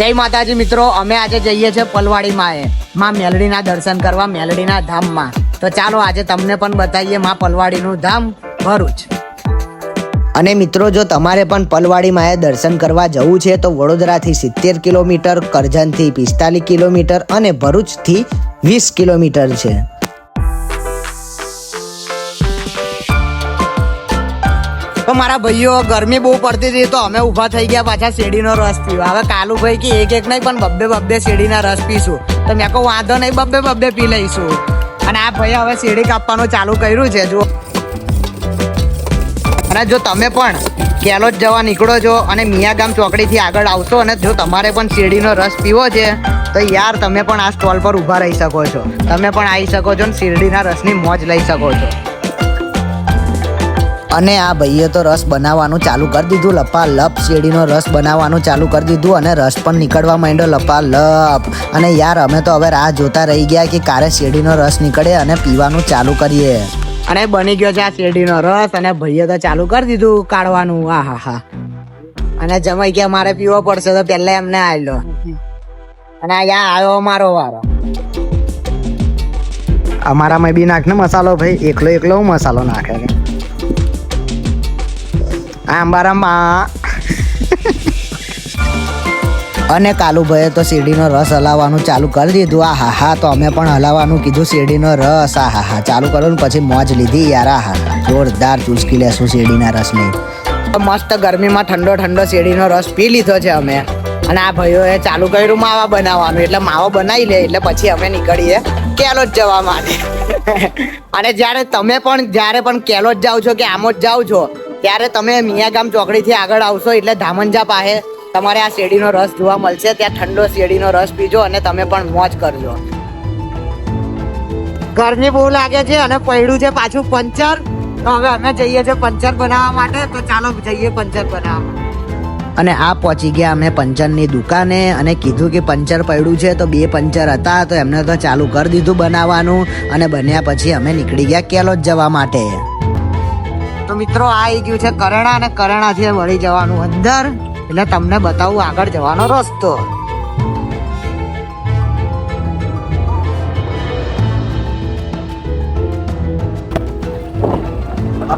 જય માતાજી મિત્રો, અમે આજે જઈએ છીએ પલવાડી માએ માં મેલડીના દર્શન કરવા, મેલડીના ધામમાં. તો ચાલો આજે તમને પણ બતાવીએ માં પલવાડીનું ધામ ભરૂચ. અને મિત્રો, જો તમારે પણ પલવાડી માએ દર્શન કરવા જવું છે, તો વડોદરાથી સિત્તેર કિલોમીટર, કરજણથી પિસ્તાલીસ કિલોમીટર અને ભરૂચથી વીસ કિલોમીટર છે. તો મારા ભાઈઓ, ગરમી બહુ પડતી હતી તો અમે ઊભા થઈ ગયા પાછા શેરડીનો રસ પીવા. હવે કાલુભાઈ કે એક એક નહીં, પણ બબ્બે બબ્બે શેરડીના રસ પીશું. તો મેં કહું, વાંધો નહીં, બબ્બે બબ્બે પી લઈશું. અને આ ભાઈ હવે શેરડી કાપવાનું ચાલુ કર્યું છે જો અને જો તમે પણ કેલોદ જવા નીકળો છો અને મિયાગામ ચોકડીથી આગળ આવશો અને જો તમારે પણ શેરડીનો રસ પીવો છે, તો યાર તમે પણ આ સ્ટોલ પર ઊભા રહી શકો છો. તમે પણ આવી શકો છો અને શેરડીના રસની મોજ લઈ શકો છો. અને આ ભાઈએ તો રસ બનાવવાનું ચાલુ કરી દીધું લપા લપ શેરડીનો રસ બનાવવાનું ચાલુ કરી દીધું અને રસ પણ નીકળવા માંડ્યો લપા લપ અને યાર અમે તો હવે રાહ જોતા રહી ગયા કે કારે શેરડીનો રસ નીકળે અને પીવાનું ચાલુ કરીએ. અને બની ગયો છે આ શેરડીનો રસ અને ભાઈએ તો ચાલુ કરી દીધું કાઢવાનું. આ હા હા અને જમાઈ ગયા મારે પીવો પડશે તો પહેલા એમને આવેલો અને અહીંયા આવ્યો મારો વારો. અમારામાં બી નાખ ને મસાલો ભાઈ એકલો એકલો હું મસાલો નાખે છે. આંબારામાં અને કાલુભાઈએ તો શેરડીનો રસ હલાવવાનું ચાલુ કરી દીધું. આ હા હા, તો અમે પણ હલાવવાનું કીધું શેરડીનો રસ. આ હા હા, ચાલુ કર્યું પછી મોજ લીધી યાર. આ હા જોરદાર ચૂસકી લેશું શેરડીના રસની. મસ્ત ગરમીમાં ઠંડો ઠંડો શેરડીનો રસ પી લીધો છે અમે. અને આ ભાઈઓએ ચાલુ કર્યું માવા બનાવવાનું. એટલે માવો બનાવી લે, એટલે પછી અમે નીકળીએ કેલોદ જવા માટે. અને જ્યારે તમે પણ, જ્યારે પણ કેલોદ જાઓ છો કે આમોદ જાઓ છો ત્યારે તમે મિયાગામ ચોકડીથી આગળ આવશો એટલે ધામંજા પાસે તમારે આ શેરડીનો રસ જોવા મળશે. ત્યાં ઠંડો શેરડીનો રસ પીજો અને તમે પણ મોજ કરજો. ગરમી બહુ લાગે છે અને પડ્યું છે પાછું પંચર. તો હવે અમે જઈએ છીએ પંચર બનાવવા માટે. તો ચાલો જઈએ પંચર બનાવવા. અને આ પહોંચી ગયા અમે પંચરની દુકાને અને કીધું કે પંચર પડ્યું છે તો બે પંચર હતા તો એમને તો ચાલુ કરી દીધું બનાવવાનું. અને બન્યા પછી અમે નીકળી ગયા કેલોદ જવા માટે. તો મિત્રો આ આવી ગયું છે કરેણા અને કરેણાથી વળી જવાનું અંદર. એટલે તમને બતાવું આગળ જવાનો રસ્તો.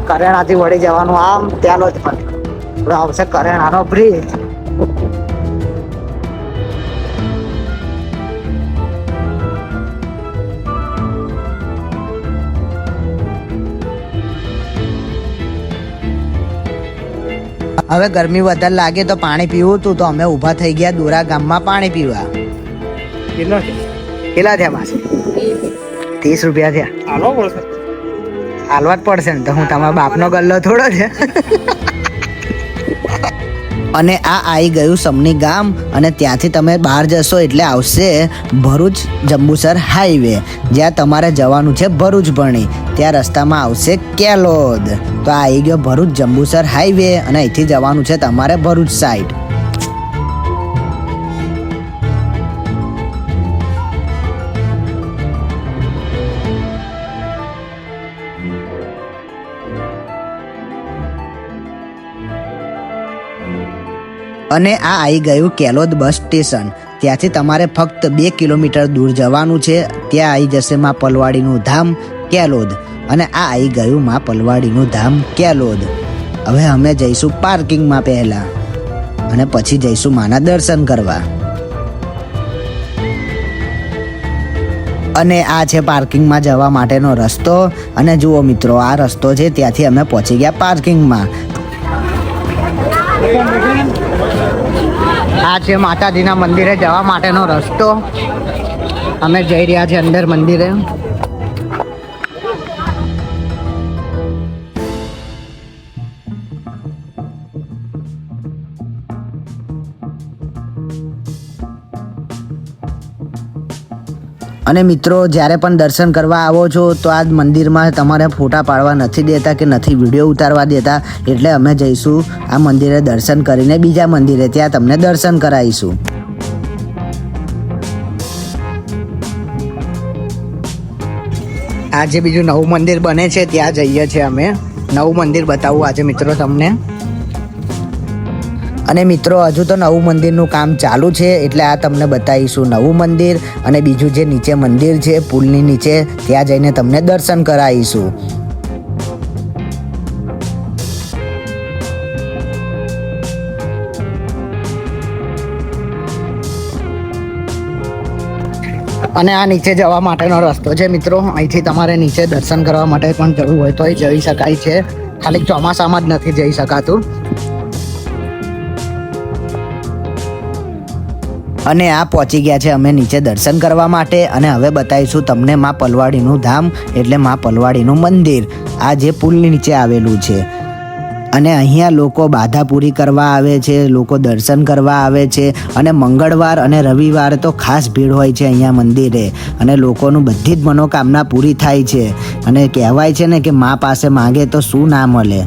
કરેણાથી વળી જવાનું આમ ત્યાં જ પણ આવશે કરેણાનો બ્રિજ હવે ગરમી વધારે લાગે તો પાણી પીવું હતું તો અમે ઊભા થઈ ગયા દોરા ગામમાં પાણી પીવા. કેટલા થયા? માસે? ત્રીસ રૂપિયા થયા. હાલવા જ પડશે ને તો હું તમારા બાપનો ગલ્લો થોડો છે. અને આ આવી ગયું સમની ગામ અને ત્યાંથી તમે બહાર જશો એટલે આવશે ભરૂચ જંબુસર હાઈવે. જ્યાં તમારે જવાનું છે ભરૂચ ભણી ત્યાં રસ્તામાં આવશે કેલોદ. તો આ આવી ગયો ભરૂચ જંબુસર હાઈવે અને અહીંથી જવાનું છે તમારે ભરૂચ સાઈડ અને આ આવી ગયું કેલોદ બસ સ્ટેશન. ત્યાંથી તમારે ફક્ત બે કિલોમીટર દૂર જવાનું છે. ત્યાં આવી જશે માં પલવાડીનું ધામ કેલોદ. અને આ આવી ગયું માં પલવાડીનું ધામ કેલોદ. હવે અમે જઈશું પાર્કિંગમાં પહેલા. અને પછી જઈશું માના દર્શન કરવા. અને આ છે પાર્કિંગમાં જવા માટેનો રસ્તો. અને જુઓ મિત્રો, આ રસ્તો છે, ત્યાંથી અમે પહોંચી ગયા પાર્કિંગમાં. આ છે માતાજીના મંદિરે જવા માટેનો રસ્તો. અમે જઈ રહ્યા છીએ અંદર મંદિરે. અને મિત્રો, જ્યારે પણ દર્શન કરવા આવો છો, તો આ મંદિરમાં તમારે ફોટા પાડવા નથી દેતા કે નથી વીડિયો ઉતારવા દેતા. એટલે અમે જઈશું આ મંદિરે દર્શન કરીને બીજા મંદિરે. ત્યાં તમને દર્શન કરાવીશું. આજે બીજું નવું મંદિર બને છે, ત્યાં જઈએ છીએ અમે. નવું મંદિર બતાવું આજે મિત્રો તમને. અને મિત્રો, હજુ તો નવું મંદિરનું કામ ચાલુ છે, એટલે આ તમને બતાવીશું. નવું મંદિર અને બીજું જે નીચે મંદિર છે, પુલની નીચે, ત્યાં જઈને તમને દર્શન કરાવીશું. અને આ નીચે જવા માટેનો રસ્તો છે, મિત્રો. અહીંથી તમારે નીચે દર્શન કરવા માટે પણ જવું હોય તો જઈ શકાય છે. ખાલી ચોમાસામાં જ નથી જઈ શકાતું. અને આ પહોંચી ગયા છે અમે નીચે દર્શન કરવા માટે. અને હવે બતાવીશું તમને મા પલવાડીનું ધામ એટલે મા પલવાડીનું મંદિર. આ જે પુલની નીચે આવેલું છે. અને અહીંયા લોકો બાધા પૂરી કરવા આવે છે, લોકો દર્શન કરવા આવે છે. અને મંગળવાર અને રવિવારે તો ખાસ ભીડ હોય છે અહીંયા મંદિરે. અને લોકોનું બધી જ મનોકામના પૂરી થાય છે. અને કહેવાય છે ને કે મા પાસે માંગે તો શું ના મળે.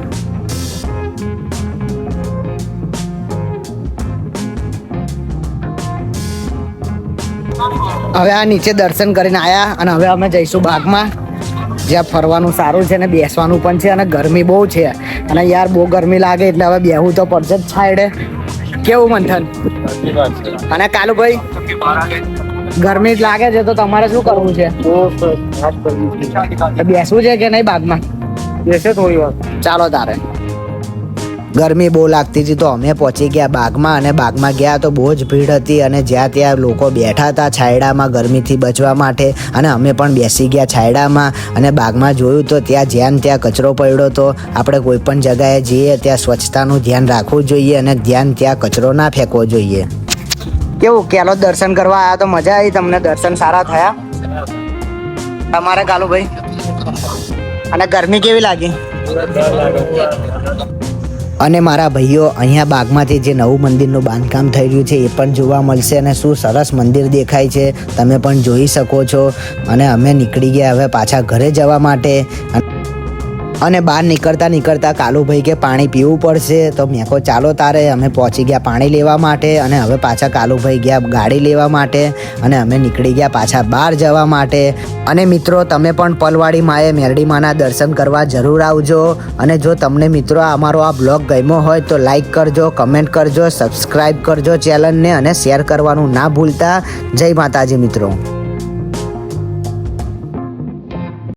હવે આ નીચે દર્શન કરીને આવ્યા અને હવે અમે જઈશું બાગમાં. જ્યાં ફરવાનું સારું છે ને બેસવાનું પણ છે અને ગરમી બહુ છે. અને યાર બહુ ગરમી લાગે એટલે હવે બેહવું તો પડશે જ છાયડે. કેવું મંથન? અને કાલુભાઈ? ગરમી જ લાગે છે તો તમારે શું કરવું છે. બેસવું છે કે નહીં બાગમાં? બેસે થોડી વાર. ચાલો તારે. ગરમી બહુ લાગતી હતી તો અમે પહોંચી ગયા બાગમાં અને બાગમાં ગયા તો બહુ જ ભીડ હતી અને જ્યાં ત્યાં લોકો બેઠા હતા છાયડામાં ગરમીથી બચવા માટે અને અમે પણ બેસી ગયા છાયડામાં અને બાગમાં જોયું તો ત્યાં જ્યાં ત્યાં કચરો પડ્યો તો આપણે કોઈ પણ જગાએ જઈએ ત્યાં સ્વચ્છતાનું ધ્યાન રાખવું જોઈએ અને ધ્યાન ત્યાં કચરો ના ફેંકવો જોઈએ. કેવું, કેલો દર્શન કરવા આવ્યા તો મજા આવી? તમને દર્શન સારા થયા? તમારે કાલુભાઈ અને ગરમી કેવી લાગી? અને મારા ભાઈઓ, અહીંયા બાગમાંથી જે નવું મંદિરનું બાંધકામ થઈ રહ્યું છે, એ પણ જોવા મળશે અને શું સરસ મંદિર દેખાય છે, તમે પણ જોઈ શકો છો. અને અમે નીકળી ગયા હવે પાછા ઘરે જવા માટે. અને બહાર નીકળતા નીકળતા કાલુભાઈ કે પાણી પીવું પડશે. તો મેં કહો ચાલો તારે. અમે પહોંચી ગયા પાણી લેવા માટે અને હવે પાછા કાલુભાઈ ગયા ગાડી લેવા માટે અને અમે નીકળી ગયા પાછા બહાર જવા માટે. અને મિત્રો, તમે પણ પલવાડી માએ મેરડી માના દર્શન કરવા જરૂર આવજો. અને જો તમને મિત્રો અમારો આ બ્લોગ ગમ્યો હોય તો લાઈક કરજો, કમેન્ટ કરજો સબસ્ક્રાઈબ કરજો ચેનલને અને શેર કરવાનું ના ભૂલતા. જય માતાજી મિત્રો.